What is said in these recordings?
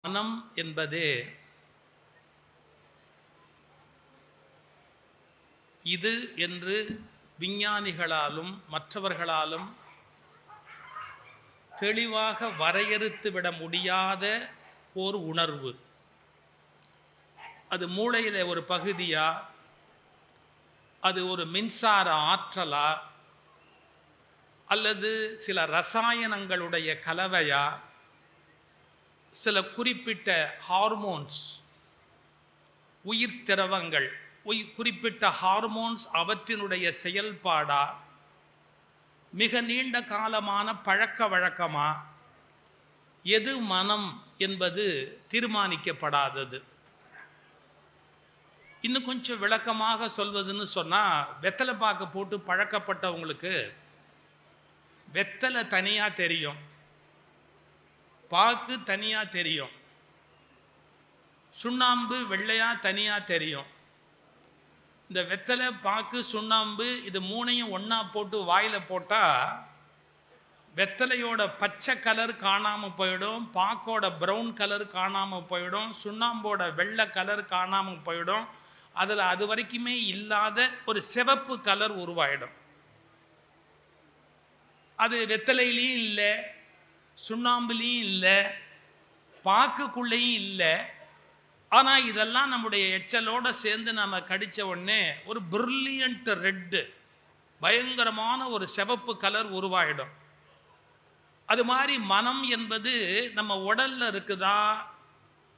மனம் என்பது இது என்று விஞ்ஞானிகளாலும் மற்றவர்களாலும் தெளிவாக வரையறுத்து விட முடியாத ஓர் உணர்வு. அது மூளையில் ஒரு பகுதியா? அது ஒரு மின்சார ஆற்றலா? அல்லது சில ரசாயனங்களுடைய கலவையா? சில குறிப்பிட்ட ஹார்மோன்ஸ் உயிர் திரவங்கள் உயிர் குறிப்பிட்ட ஹார்மோன்ஸ் அவற்றினுடைய செயல்பாடா? மிக நீண்ட காலமான பழக்க வழக்கமா? எது மனம் என்பது தீர்மானிக்கப்படாதது. இன்னும் கொஞ்சம் விளக்கமாக சொல்வதுன்னு சொன்னால் வெத்தலை பாக்கு போட்டு பழக்கப்பட்டவங்களுக்கு வெத்தலை தனியாக தெரியும். பாக்கு தனியாக தெரியும். சுண்ணாம்பு வெள்ளையாக தனியாக தெரியும். இந்த வெத்தலை பாக்கு சுண்ணாம்பு இது மூணையும் ஒன்றா போட்டு வாயில் போட்டால் வெத்தலையோட பச்சை கலர் காணாமல் போயிடும் பாக்கோட ப்ரௌன் கலர் காணாமல் போயிடும் சுண்ணாம்போட வெள்ளை கலர் காணாமல் போயிடும். அதில் அது வரைக்குமே இல்லாத ஒரு சிவப்பு கலர் உருவாயிடும். அது வெத்தலையிலையும் இல்லை சுண்ணாம்புலேயும் இல்லை பாக்குக்குள்ளேயும் இல்லை. ஆனால் இதெல்லாம் நம்முடைய எச்சலோடு சேர்ந்து நம்ம கடித்த உடனே ஒரு பிரில்லியண்ட் ரெட்டு பயங்கரமான ஒரு சிவப்பு கலர் உருவாயிடும். அது மாதிரி மனம் என்பது நம்ம உடலில் இருக்குதா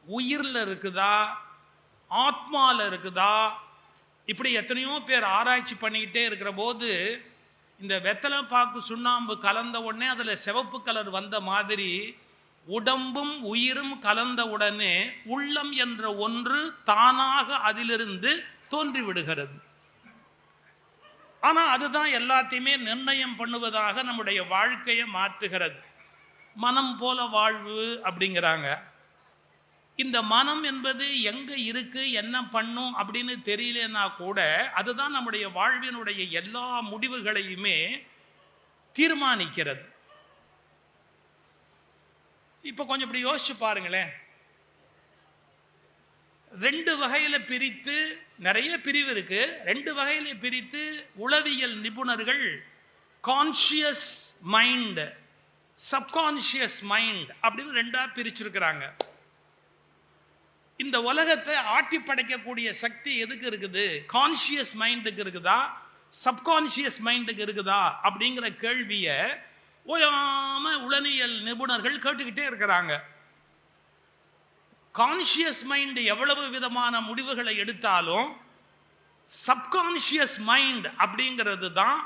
உயிர்ல இருக்குதா ஆத்மாவில் இருக்குதா? இப்படி எத்தனையோ பேர் ஆராய்ச்சி பண்ணிக்கிட்டே இருக்கிற போது இந்த வெத்தலை பாக்கு சுண்ணாம்பு கலந்த உடனே அதில் சிவப்பு கலர் வந்த மாதிரி உடம்பும் உயிரும் கலந்த உடனே உள்ளம் என்ற ஒன்று தானாக அதிலிருந்து தோன்றி விடுகிறது ஆனால் அதுதான் எல்லாத்தையுமே நிர்ணயம் பண்ணுவதாக நம்முடைய வாழ்க்கையை மாற்றுகிறது. மனம் போல வாழ்வு அப்படிங்கிறாங்க. இந்த மனம் என்பது எங்கே இருக்கு என்ன பண்ணும் அப்படின்னு தெரியலன்னா கூட அதுதான் நம்முடைய வாழ்வினுடைய எல்லா முடிவுகளையுமே தீர்மானிக்கிறது. இப்போ கொஞ்சம் இப்படி யோசிச்சு பாருங்களேன். ரெண்டு வகையில் பிரித்து நிறைய பிரிவு இருக்கு. ரெண்டு வகையில் பிரித்து உளவியல் நிபுணர்கள் கான்ஷியஸ் மைண்ட் சப்கான்ஷியஸ் மைண்ட் அப்படின்னு ரெண்டாக பிரிச்சிருக்கிறாங்க. இந்த உலகத்தை ஆட்டி படைக்கக்கூடிய சக்தி எதுக்கு இருக்குது? கான்ஷியஸ் மைண்டுக்கு இருக்குதா? சப்கான்ஷியஸ் மைண்டுக்கு இருக்குதா? அப்படிங்கிற கேள்வியை ஓயாம உளவியல் நிபுணர்கள் கேட்டுக்கிட்டே இருக்கிறாங்க. கான்ஷியஸ் மைண்டு எவ்வளவு விதமான முடிவுகளை எடுத்தாலும் சப்கான்ஷியஸ் மைண்ட் அப்படிங்கிறது தான்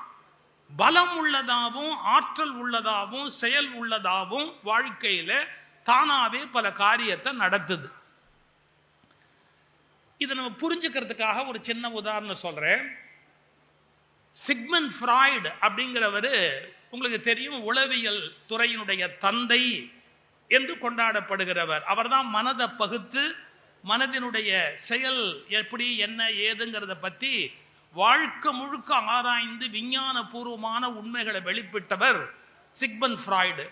பலம் உள்ளதாகவும் ஆற்றல் உள்ளதாகவும் செயல் உள்ளதாகவும் வாழ்க்கையில் தானாகவே பல காரியத்தை நடத்துது. இதை நம்ம புரிஞ்சுக்கிறதுக்காக ஒரு சின்ன உதாரணம் சொல்றேன். சிக்மன் ஃப்ராய்டு அப்படிங்கிறவர் உங்களுக்கு தெரியும் உளவியல் துறையினுடைய தந்தை என்று கொண்டாடப்படுகிறவர். அவர்தான் மனதை பகுத்து மனதினுடைய செயல் எப்படி என்ன ஏதுங்கிறத பற்றி வாழ்க்கை முழுக்க ஆராய்ந்து விஞ்ஞான பூர்வமான உண்மைகளை வெளிப்பிட்டவர் சிக்மன் ஃப்ராய்டு.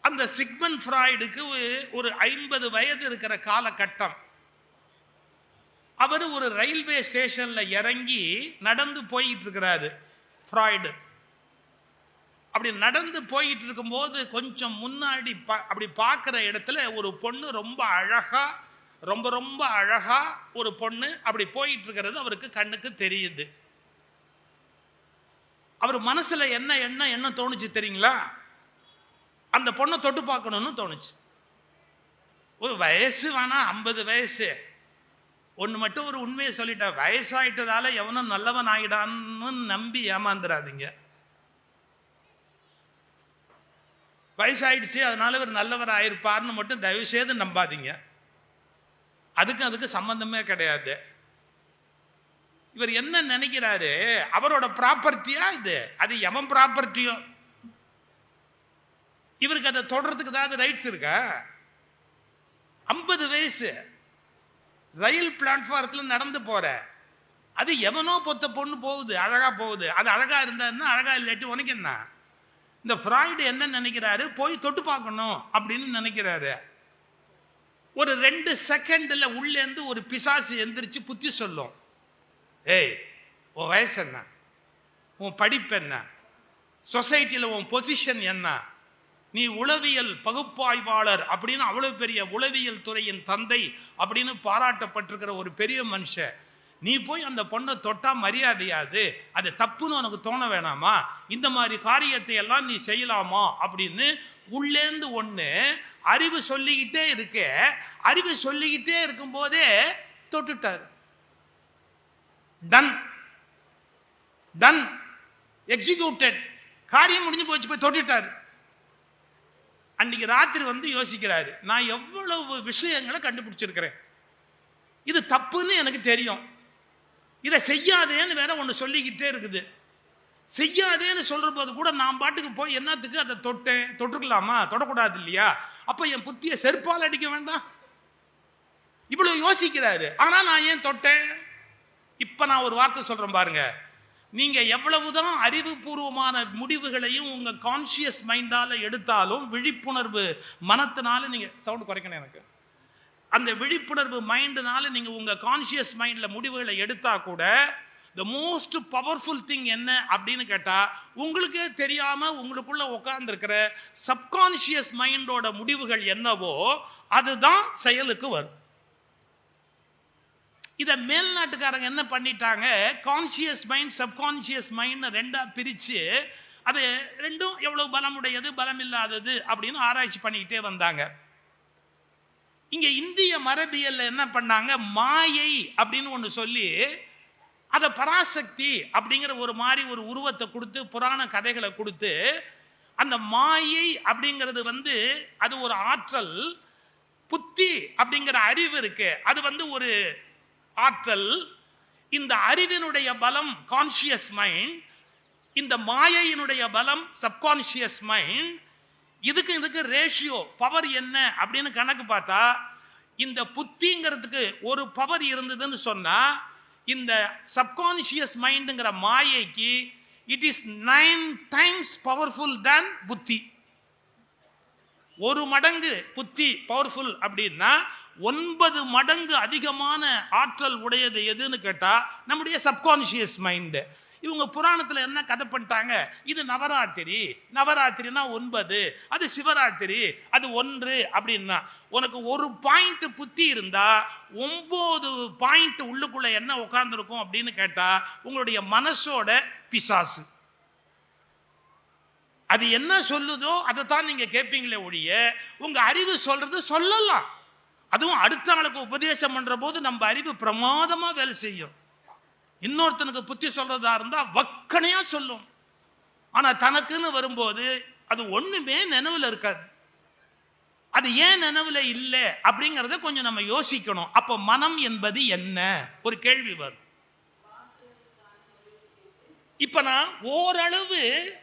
அந்த சிக்மன் ஃப்ராய்டுக்கு ஒரு ஐம்பது வயது இருக்கிற காலகட்டம். அவர் ஒரு ரயில்வே ஸ்டேஷன்ல இறங்கி நடந்து போயிட்டு இருக்கிறாரு ஃப்ராய்டு. அப்படி நடந்து போயிட்டு இருக்கும்போது கொஞ்சம் முன்னாடி பா- அப்படி பார்க்குற இடத்துல ஒரு பொண்ணு ரொம்ப அழகா ரொம்ப ரொம்ப அழகா ஒரு பொண்ணு அப்படி போயிட்டு இருக்கிறது அவருக்கு கண்ணுக்கு தெரியுது. அவர் மனசுல என்ன என்ன என்ன தோணுச்சு தெரியுங்களா? அந்த பொண்ணை தொட்டு பார்க்கணும்னு தோணுச்சு. ஒரு வயசு வேணா ஐம்பது வயசு. ஒன்று மட்டும் ஒரு உண்மையை சொல்லிட்டா வயசாயிட்டதால எவனும் நல்லவன் ஆகிடான்னு நம்பி ஏமாந்துடாதீங்க வயசாயிடுச்சு அதனால இவர் நல்லவர் ஆயிருப்பார்னு மட்டும் தயவு செய்து நம்பாதீங்க. அதுக்கும் அதுக்கு சம்பந்தமே கிடையாது. இவர் என்ன நினைக்கிறாரு? அவரோட ப்ராப்பர்ட்டியா இது? அது எவன் ப்ராப்பர்ட்டியோ? இவருக்கு அதை தொடர்றதுக்கு ஏதாவது ரைட்ஸ் இருக்கா? ஐம்பது வயசு. ரயில் பிளாட்ஃபாரத்தில் நடந்து போகிற அது எவனோ பொத்த பொண்ணு போகுது அழகாக போகுது. அது அழகாக இருந்தாருன்னா அழகாக இல்லாட்டி உனக்கு என்ன? இந்த ஃப்ராய்டு என்ன நினைக்கிறாரு? போய் தொட்டு பார்க்கணும் அப்படின்னு நினைக்கிறாரு. ஒரு ரெண்டு செகண்டில் உள்ளேருந்து ஒரு பிசாசு எந்திரிச்சு புத்தி சொல்லும். ஏய் உன் வயசு என்ன? உன் படிப்பு என்ன? சொசைட்டியில் உன் பொசிஷன் என்ன? நீ உளவியல் பகுப்பாய்வாளர் அப்படின்னு அவ்வளவு பெரிய உளவியல் துறையின் தந்தை அப்படின்னு பாராட்டப்பட்டிருக்கிற ஒரு பெரிய மனுஷன். நீ போய் அந்த பொண்ணை தொட்டா மரியாதையாது. அது தப்புன்னு உனக்கு தோண வேணாமா? இந்த மாதிரி காரியத்தை எல்லாம் நீ செய்யலாமா? அப்படின்னு உள்ளேந்து ஒன்று அறிவு சொல்லிக்கிட்டே இருக்க. அறிவு சொல்லிக்கிட்டே இருக்கும்போதே தொட்டுட்டார். டன் டன் எக்ஸிக்யூட்டட் காரியம் முடிஞ்சு போச்சு போய் தொட்டுட்டார். அன்னைக்கு ராத்திரி வந்து யோசிக்கிறாரு நான் எவ்வளவு விஷயங்களை கண்டுபிடிச்சிருக்கிறேன்? இது தப்புன்னு எனக்கு தெரியும். இதை செய்யாதேன்னு வேற ஒன்று சொல்லிக்கிட்டே இருக்குது. செய்யாதேன்னு சொல்கிற போது கூட நான் பாட்டுக்கு போய் என்னத்துக்கு அதை தொட்டேன்? தொட்டுக்கலாமா தொடக்கூடாது இல்லையா? அப்போ என் புத்தியை செருப்பால் அடிக்க வேண்டாம். இவ்வளோ யோசிக்கிறாரு. ஆனால் நான் ஏன் தொட்டேன்? இப்போ நான் ஒரு வார்த்தை சொல்கிறேன் பாருங்கள் நீங்கள் எவ்வளவுதான் அறிவுபூர்வமான முடிவுகளையும் உங்கள் கான்சியஸ் மைண்டால் எடுத்தாலும் விழிப்புணர்வு மனத்தினால நீங்கள் சவுண்ட் குறைக்கணும் எனக்கு. அந்த விழிப்புணர்வு மைண்டுனால நீங்கள் உங்கள் கான்சியஸ் மைண்டில் முடிவுகளை எடுத்தால் கூட த மோஸ்ட் பவர்ஃபுல் திங் என்ன அப்படின்னு கேட்டால் உங்களுக்கே தெரியாமல் உங்களுக்குள்ளே உட்காந்துருக்கிற சப்கான்ஷியஸ் மைண்டோட முடிவுகள் என்னவோ அதுதான் செயலுக்கு வரும். இதை மேல்நாட்டுக்காரங்க என்ன பண்ணிட்டாங்க? கான்சியஸ் மைண்ட் சப்கான்சியஸ் மைண்ட் ரெண்டாக பிரித்து அது ரெண்டும் எவ்வளோ பலமுடையது பலம் இல்லாதது அப்படின்னு ஆராய்ச்சி பண்ணிக்கிட்டே வந்தாங்க. இங்கே இந்திய மரபியலில் என்ன பண்ணாங்க? மாயை அப்படின்னு ஒன்று சொல்லி அதை பராசக்தி அப்படிங்கிற ஒரு மாதிரி ஒரு உருவத்தை கொடுத்து புராண கதைகளை கொடுத்து அந்த மாயை அப்படிங்கிறது வந்து அது ஒரு ஆற்றல் புத்தி அப்படிங்கிற அறிவு இருக்கு. அது வந்து ஒரு ஆற்றல் இந்த அறிவினுடைய பலம் கான்சியஸ் மைண்ட் இந்த மாயையினுடைய பலம் சப்கான்சியஸ் மைண்ட் இதுக்கு இதுக்கு ரேஷியோ பவர் என்ன அப்படின்னு கணக்கு பார்த்தா இந்த புத்திங்கிறதுக்கு ஒரு பவர் இருந்ததுன்னு சொன்னால் இந்த சப்கான்சியஸ் மைண்டுங்கிற மாயைக்கு it is nine times powerful than புத்தி. ஒரு மடங்கு புத்தி பவர்ஃபுல் அப்படின்னா ஒன்பது மடங்கு அதிகமான ஆற்றல் உடையது எதுன்னு கேட்டால் நம்முடைய சப்கான்ஷியஸ் மைண்டு இவங்க புராணத்தில் என்ன கதை பண்ணிட்டாங்க? இது நவராத்திரி. நவராத்திரினா ஒன்பது அது சிவராத்திரி அது ஒன்று அப்படின்னா. உனக்கு ஒரு பாயிண்ட் புத்தி இருந்தா ஒம்பது பாயிண்ட் உள்ளுக்குள்ள என்ன உட்காந்துருக்கும் அப்படின்னு கேட்டால் உங்களுடைய மனசோட பிசாசு. அது என்ன சொல்லுதோ அதை தான் நீங்கள் கேட்பீங்களே ஒழிய உங்கள் அறிவு சொல்கிறது சொல்லலாம். அதுவும் அடுத்தவங்களுக்கு உபதேசம் பண்ணுற போது நம்ம அறிவு பிரமாதமாக வேலை செய்யும். இன்னொருத்தனுக்கு புத்தி சொல்கிறதா இருந்தால் வக்கனையாக சொல்லும். ஆனால் தனக்குன்னு வரும்போது அது ஒன்றுமே நினைவில் இருக்காது. அது ஏன் நினைவில் இல்லை அப்படிங்கிறத கொஞ்சம் நம்ம யோசிக்கணும். அப்போ மனம் என்பது என்ன? ஒரு கேள்வி வரும். இப்போ நான் ஓரளவு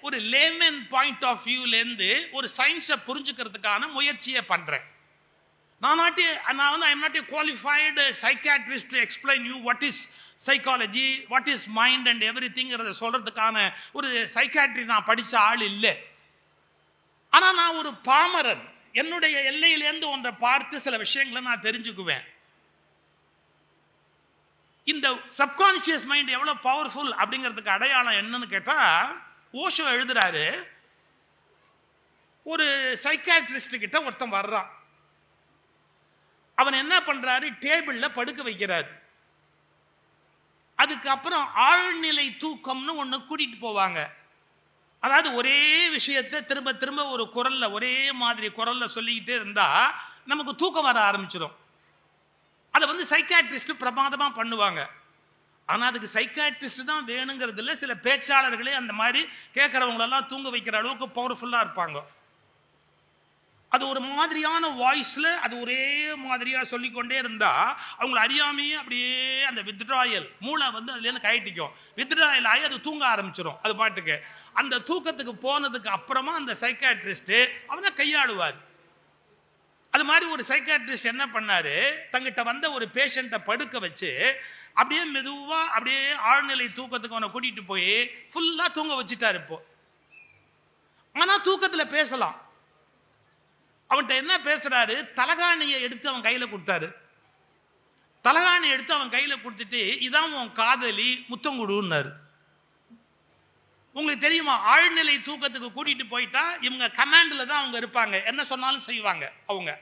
ஒரு லேமன் பாயிண்ட் ஆஃப் வியூலேருந்து ஒரு சயின்ஸை புரிஞ்சுக்கிறதுக்கான முயற்சியை பண்ணுறேன் நான் நாட்டி நான் வந்து I'm not a qualified psychiatrist to explain you what is psychology what is mind and every திங்கிறத சொல்கிறதுக்கான ஒரு சைக்காட்ரி நான் படித்த ஆள் இல்லை. ஆனால் நான் ஒரு பாமரன். என்னுடைய எல்லையிலேருந்து ஒன்றை பார்த்து சில விஷயங்களை நான் தெரிஞ்சுக்குவேன். இந்த சப்கான்ஷியஸ் மைண்ட் எவ்வளோ பவர்ஃபுல் அப்படிங்கிறதுக்கு அடையாளம் என்னன்னு கேட்டால் ஓஷோ எழுதுறாரு ஒரு சைக்காட்ரிஸ்ட் கிட்ட ஒருத்தன் வர்றான். அவன் என்ன பண்றாரு? டேபிளில் படுக்க வைக்கிறாரு. அதுக்கப்புறம் ஆழ்நிலை தூக்கம்னு ஒன்று கூட்டிட்டு போவாங்க. அதாவது ஒரே விஷயத்தை திரும்ப திரும்ப ஒரு குரல்ல ஒரே மாதிரி குரல்ல சொல்லிக்கிட்டே இருந்தா நமக்கு தூக்கம் வர ஆரம்பிச்சிடும் அதை வந்து சைக்காட்ரிஸ்ட் பிரமாதமாக பண்ணுவாங்க. ஆனால் அதுக்கு சைக்காட்ரிஸ்ட் தான் வேணுங்கிறது இல்லை சில பேச்சாளர்களே அந்த மாதிரி கேட்குறவங்களெல்லாம் தூங்க வைக்கிற அளவுக்கு பவர்ஃபுல்லாக இருப்பாங்க. அது ஒரு மாதிரியான வாய்ஸில் அது ஒரே மாதிரியாக சொல்லிக்கொண்டே இருந்தால் அவங்களை அறியாமையே அப்படியே அந்த வித்ட்ராயல் மூளை வந்து அதுலேருந்து கயட்டிக்கும். வித்ட்ராயல் ஆகி அது தூங்க ஆரம்பிச்சிடும் அது பாட்டுக்கு. அந்த தூக்கத்துக்கு போனதுக்கு அப்புறமா அந்த சைக்காட்ரிஸ்ட்டு அவனை கையாளுவார். அது மாதிரி ஒரு சைக்காட்ரிஸ்ட் என்ன பண்ணாரு? தங்கிட்ட வந்த ஒரு பேஷண்ட்டை படுக்க வச்சு அப்படியே மெதுவாக அப்படியே ஆழ்நிலை தூக்கத்துக்கு அவனை கூட்டிகிட்டு போய் ஃபுல்லாக தூங்க வச்சுட்டார் இப்போ. ஆனால் தூக்கத்தில் பேசலாம். அவன்கிட்ட என்ன பேசுகிறாரு தலகாணியை எடுத்து அவன் கையில் கொடுத்தாரு. தலகாணி எடுத்து அவன் கையில் கொடுத்துட்டு இதான் உன் காதலி முத்தங்குடுன்னாரு. உங்களுக்கு தெரியுமா ஆழ்நிலை தூக்கத்துக்கு கூட்டிட்டு போயிட்டா இவங்க கமாண்ட்ல தான் அவங்க இருப்பாங்க. என்ன சொன்னாலும் செய்வாங்க அவங்க.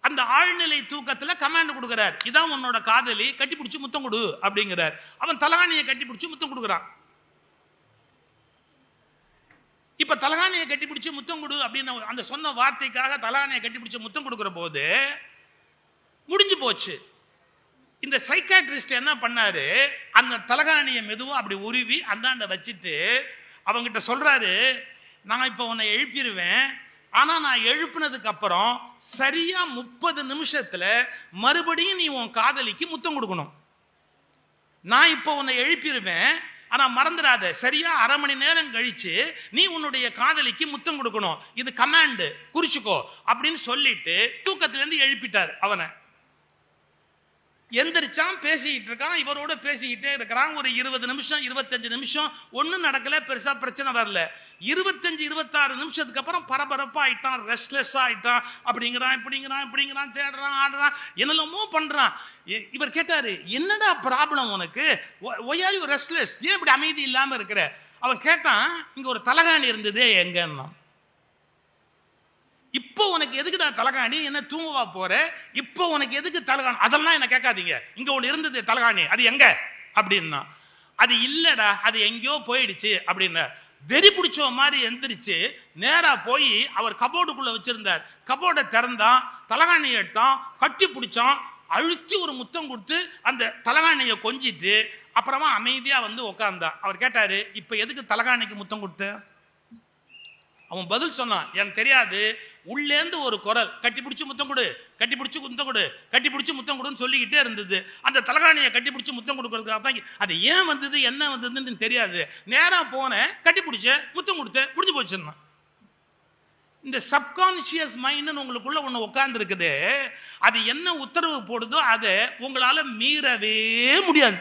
அந்த ஆழ்நிலை தூக்கத்துல கமாண்ட் கொடுக்குறார். இதான் உன்னோட காதலி கட்டி பிடிச்சி முத்தம் கொடு அப்படிங்கிறார். அவன் தலகாணியை கட்டி பிடிச்சி முத்தம் கொடுக்குறான். இப்ப தலகாணியை கட்டி பிடிச்சி முத்தம் கொடு அப்படின்னு அந்த சொன்ன வார்த்தைக்காக தலகாணியை கட்டி பிடிச்சி முத்தம் கொடுக்குற போது முடிஞ்சு போச்சு. இந்த சைக்காட்ரிஸ்ட் என்ன பண்ணாரு? அந்த தலகாணியை மெதுவாக அப்படி உருவி அந்தாண்ட வச்சுட்டு அவங்ககிட்ட சொல்கிறாரு நான் இப்போ உன்னை எழுப்பிடுவேன் ஆனால் நான் எழுப்புனதுக்கு அப்புறம் முப்பது நிமிஷத்தில் மறுபடியும் நீ உன் காதலிக்கு முத்தம் கொடுக்கணும். நான் இப்போ உன்னை எழுப்பிடுவேன் ஆனால் மறந்துடாத சரியா அரை மணி நேரம் கழிச்சு நீ உன்னுடைய காதலிக்கு முத்தம் கொடுக்கணும். இது கமாண்டு குறிச்சுக்கோ. அப்படின்னு சொல்லிட்டு தூக்கத்துலேருந்து எழுப்பிட்டார் அவனை. எந்திரிச்சான் பேசிக்கிட்டு இருக்கான் இவரோட பேசிக்கிட்டே இருக்கிறான். ஒரு இருபது நிமிஷம் இருபத்தஞ்சு நிமிஷம் ஒன்றும் நடக்கல பெருசாக பிரச்சனை வரல. இருபத்தஞ்சு இருபத்தாறு நிமிஷத்துக்கு அப்புறம் பரபரப்பாக ஆயிட்டான் ரெஸ்ட்லெஸ் ஆயிட்டான். அப்படிங்கிறான் இப்படிங்கிறான் இப்படிங்கிறான் தேடுறான் ஆடுறான் என்னெல்லாமோ பண்ணுறான் இ- இவர் கேட்டார் என்னடா ப்ராப்ளம் உனக்கு? ஒய் ஆர் யூ ரெஸ்ட்லெஸ் ஏன் இப்படி அமைதி இல்லாமல் இருக்கிற? அவன் கேட்டான் இங்கே ஒரு தலகாணி இருந்ததே எங்கன்னா. இப்போ உனக்கு எதுக்குடா தலகாணி? என்ன தூங்குவா போற? இப்போ உனக்கு எதுக்கு தலகாணி? அதெல்லாம் என்ன கேட்காதீங்க. இங்க ஒன்று இருந்தது தலகாணி. அது எங்க? அப்படின்னா அது இல்லடா அது எங்கேயோ போயிடுச்சு அப்படின்னு வெறி பிடிச்ச மாதிரி எந்திரிச்சு நேரா போய் அவர் கபோர்டுக்குள்ள வச்சிருந்தார். கபோர்டை திறந்தான் தலகாணி எடுத்தான் கட்டி பிடிச்சான் அழுத்தி ஒரு முத்தம் கொடுத்து அந்த தலகாணியை கொஞ்சிட்டு அப்புறமா அமைதியா வந்து உட்கார்ந்தான் அவர் கேட்டாரு இப்போ எதுக்கு தலகாணிக்கு முத்தம் கொடுத்த? அவன் பதில் சொன்னான் எனக்கு தெரியாது உள்ளேந்து ஒரு குரல் கட்டி பிடிச்சி முத்தம் கொடு கட்டி பிடிச்சி முத்தம் கொடு கட்டி பிடிச்சி முத்தம் கொடுன்னு சொல்லிக்கிட்டே இருந்தது. அந்த தலகாணியை கட்டி பிடிச்சி முத்தம் கொடுக்கறதுக்காக தான் அது ஏன் வந்தது என்ன வந்ததுன்னு தெரியாது. நேராக போனேன் கட்டி பிடிச்ச முத்தம் கொடுத்து முடிஞ்சு போச்சுன்னா இந்த சப்கான்சியஸ் மைண்ட்னு உங்களுக்குள்ள ஒன்று உட்காந்துருக்குது அது என்ன உத்தரவு போடுதோ அதை உங்களால் மீறவே முடியாது.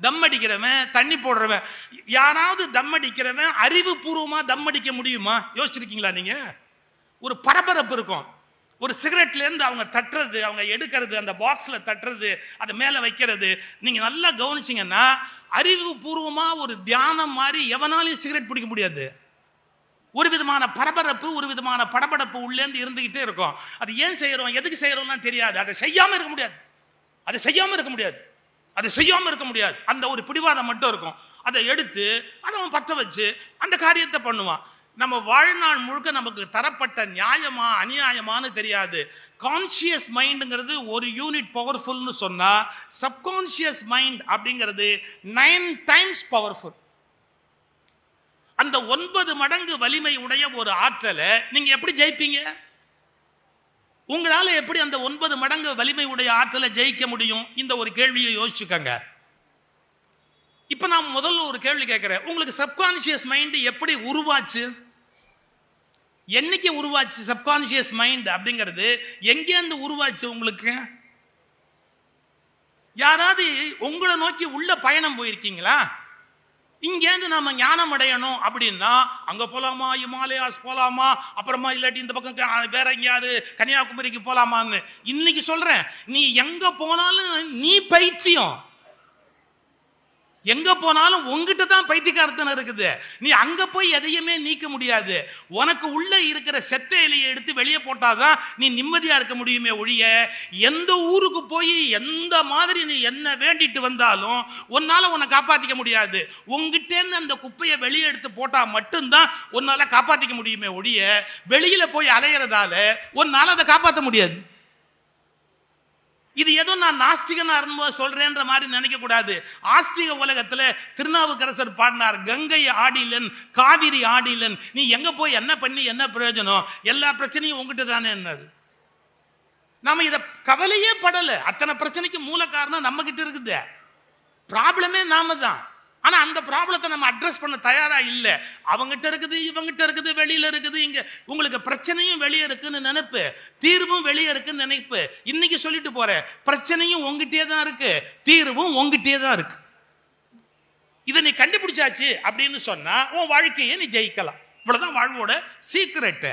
தம் அடிக்கிறவன் தண்ணி போடுறவன் யாராவது தம் அடிக்கிறவன் அறிவுபூர்வமாக தம் அடிக்க முடியுமா? யோசிச்சிருக்கீங்களா நீங்கள் ஒரு பரபரப்பு இருக்கும். ஒரு சிகரெட்லேருந்து அவங்க தட்டுறது அவங்க எடுக்கிறது அந்த பாக்ஸில் தட்டுறது அதை மேலே வைக்கிறது. நீங்கள் நல்லா கவனிச்சீங்கன்னா அறிவுபூர்வமாக ஒரு தியானம் மாதிரி எவனாலையும் சிகரெட் பிடிக்க முடியாது. ஒரு விதமான பரபரப்பு ஒரு விதமான படபடப்பு உள்ளேருந்து இருந்துக்கிட்டே இருக்கும். அது ஏன் செய்கிறோம்? எதுக்கு செய்யறோம்லாம் தெரியாது. அதை செய்யாமல் இருக்க முடியாது. அதை செய்யாமல் இருக்க முடியாது. அதை செய்யாமல் இருக்க முடியாது. அந்த ஒரு பிடிவாதம் மட்டும் இருக்கும். அதை எடுத்து அதை அவன் பற்ற வச்சு அந்த காரியத்தை பண்ணுவான். நம்ம வாழ்நாள் முழுக்க நமக்கு தரப்பட்ட நியாயமா அநியாயமான்னு தெரியாது. கான்சியஸ் மைண்டுங்கிறது ஒரு யூனிட் பவர்ஃபுல்னு சொன்னால் சப்கான்சியஸ் மைண்ட் அப்படிங்கிறது நைன் டைம்ஸ் பவர்ஃபுல் அந்த ஒன்பது மடங்கு வலிமை உடைய ஒரு ஆற்றலை நீங்கள் எப்படி ஜெயிப்பீங்க? உங்களால் எப்படி அந்த ஒன்பது மடங்கு வலிமை உடைய ஆற்றலை ஜெயிக்க முடியும்? இந்த ஒரு கேள்வியை யோசிச்சுக்கோங்க. இப்போ நான் முதல்ல ஒரு கேள்வி கேட்குறேன். உங்களுக்கு சப்கான்சியஸ் மைண்டு எப்படி உருவாச்சு? என்னைக்கு உருவாச்சு சப்கான்சியஸ் மைண்ட் அப்படிங்கிறது? எங்கேருந்து உருவாச்சு உங்களுக்கு? யாராவது உங்களை நோக்கி உள்ள பயணம் போயிருக்கீங்களா? இங்கேருந்து நாம ஞானம் அடையணும் அப்படின்னா அங்க போலாமா இமாலயாஸ் போலாமா அப்புறமா இல்லாட்டி இந்த பக்கம் வேற எங்கேயாவது கன்னியாகுமரிக்கு போலாமான்னு. இன்னைக்கு சொல்றேன் நீ எங்க போனாலும் நீ பைத்தியம். எங்க போனாலும் உங்ககிட்ட தான் பைத்தியக்காரத்தனம் இருக்குது. நீ அங்க போய் எதையுமே நீக்க முடியாது. உனக்கு உள்ள இருக்கிற செத்த இலையை எடுத்து வெளியே போட்டாதான் நீ நிம்மதியா இருக்க முடியுமே ஒழிய எந்த ஊருக்கு போய் எந்த மாதிரி நீ என்ன வேண்டிட்டு வந்தாலும் உன்னால உன்னை காப்பாத்திக்க முடியாது. உங்ககிட்டேருந்து அந்த குப்பையை வெளியே எடுத்து போட்டா மட்டும்தான் உன்னால காப்பாத்திக்க முடியுமே ஒழிய வெளியில போய் அலையிறதால உன்னால அதை காப்பாற்ற முடியாது. இது ஏதோ நான் நாஸ்திகன் இருக்கும்போது சொல்றேன்ற மாதிரி நினைக்க கூடாது. ஆஸ்திக உலகத்துல திருநாவுக்கரசர் பாடினார் கங்கை ஆடிலன் காவிரி ஆடிலன் நீ எங்க போய் என்ன பண்ணி என்ன பிரயோஜனம்? எல்லா பிரச்சனையும் உங்ககிட்ட தானே என்னது நாம இத கவலையே படல. அத்தனை பிரச்சனைக்கு மூல காரணம் நம்ம கிட்ட இருக்குது ப்ராப்ளமே நாம தான். ஆனால் அந்த ப்ராப்ளத்தை நம்ம அட்ரஸ் பண்ண தயாராக இல்லை. அவங்ககிட்ட இருக்குது இவங்ககிட்ட இருக்குது வெளியில் இருக்குது இங்கே. உங்களுக்கு பிரச்சனையும் வெளியே இருக்குன்னு நினைப்பு. தீர்வும் வெளியே இருக்குன்னு நினைப்பு. இன்னைக்கு சொல்லிட்டு போகிறேன் பிரச்சனையும் உங்ககிட்டயே தான் இருக்கு. தீர்வும் உங்ககிட்டே தான் இருக்கு. இதை நீ கண்டுபிடிச்சாச்சு அப்படின்னு சொன்னால் உன் வாழ்க்கையை நீ ஜெயிக்கலாம். இவ்வளோதான் வாழ்வோட சீக்கிரட்டு